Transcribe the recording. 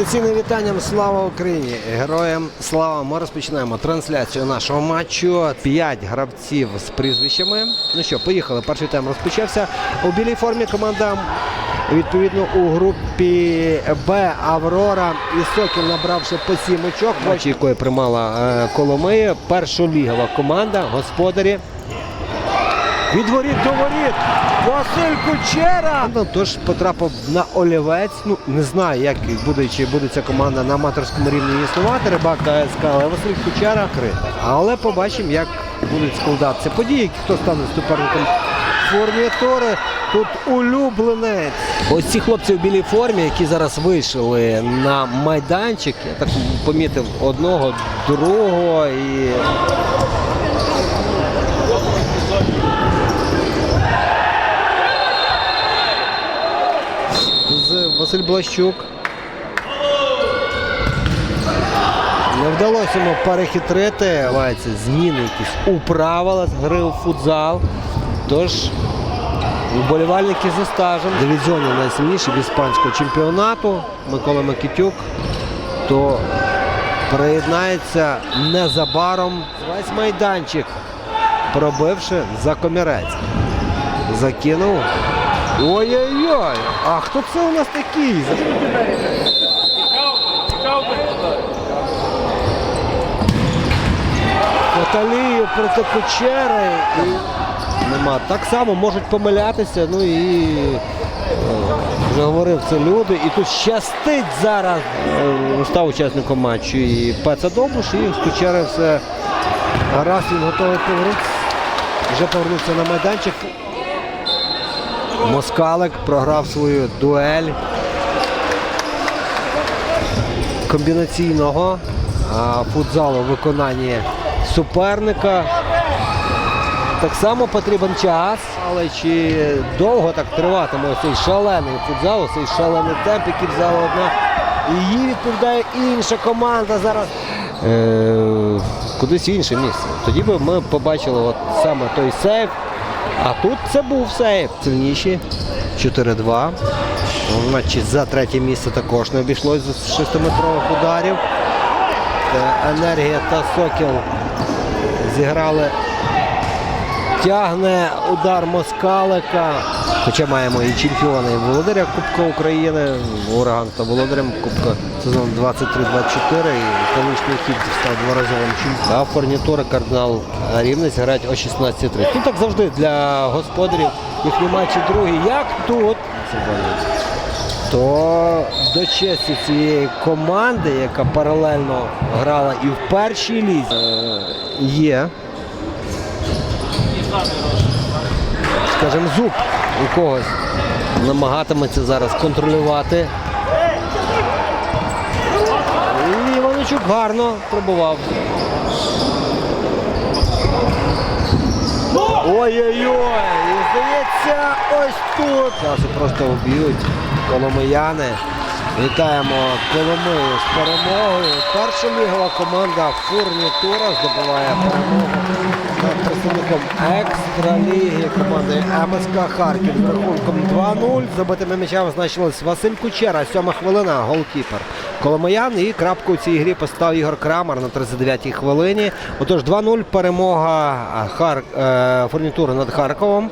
Традиційним вітанням слава Україні! Героям слава! Ми розпочинаємо трансляцію нашого матчу. П'ять гравців з прізвищами. Ну що, поїхали. Перший тайм розпочався. У білій формі команда відповідно у групі Б Аврора і Сокіл набравши по сім очок. Матчі якої приймала е, Коломия. Першолігова команда, господарі. Від воріт до воріт. Василь Кучера. Ну, Тож потрапив на олівець. Ну не знаю, як буде чи буде ця команда на аматорському рівні існувати. Рибак та СК, але Василь Кучера крит. Але побачимо, як будуть складатися події. Хто стане суперником Фурнітори. Тут улюбленець. Ось ці хлопці в білій формі, які зараз вийшли на майданчик. Я так помітив одного, другого і з Василь Блащук. Не вдалося йому перехитрити. Мається зміни якісь у правила гри у футзал. Тож вболівальники зі стажем. В Дивізіоні найсильніший від іспанського чемпіонату Микола Микитюк. То приєднається незабаром весь майданчик, пробивши за комірець. Закинув. Ой-ой-ой! А хто це у нас такий? Фаталію проти Кучери. І нема. Так само можуть помилятися. Ну і е, вже говорив це люди. І тут щастить зараз. Е, Став учасником матчу і Пеца Добуш, і з Кучери все. Раз він готовий повернутися. Вже повернувся на майданчик. Москалик програв свою дуель комбінаційного футзалу в виконанні суперника. Так само потрібен час, але чи довго так триватиме цей шалений футзал, цей шалений темп, який взяла одна. І їй відповідає інша команда зараз. Е, кудись інше місце. Тоді би ми побачили от саме той сейф. А тут це був сейф. Сильніші. 4-2. Значить, матчі за третє місце також не обійшлось з шестиметрових ударів. Е, Енергія та Сокіл зіграли. Тягне удар Москалика. Хоча маємо і чемпіона, і володаря Кубка України. Ураган та володарем Кубка сезону 23-24. І колишній хід став дворазовим чемпіоном. А фурнітури кардинал Рівнець грають о 16.30. Ну так завжди для господарів їхні матчі другі. Як тут? То до честі цієї команди, яка паралельно грала і в першій лізі, е, є скажімо, зуб у когось намагатиметься зараз контролювати. І Іваничук гарно пробував. Ой-ой-ой! І здається, ось тут. Часу просто вб'ють коломияни. Вітаємо Коломию з перемогою. Перша лігова команда Фурнітура здобуває перемогу над представником екстраліги команди МСК Харків з рахунком 2-0. Забитими м'ячами значились Василь Кучера, сьома хвилина, голкіпер. Коломиян і крапку у цій грі поставив Ігор Крамар на 39-й хвилині. Отож 2-0 перемога Хар... е, Фурнітури над Харковом.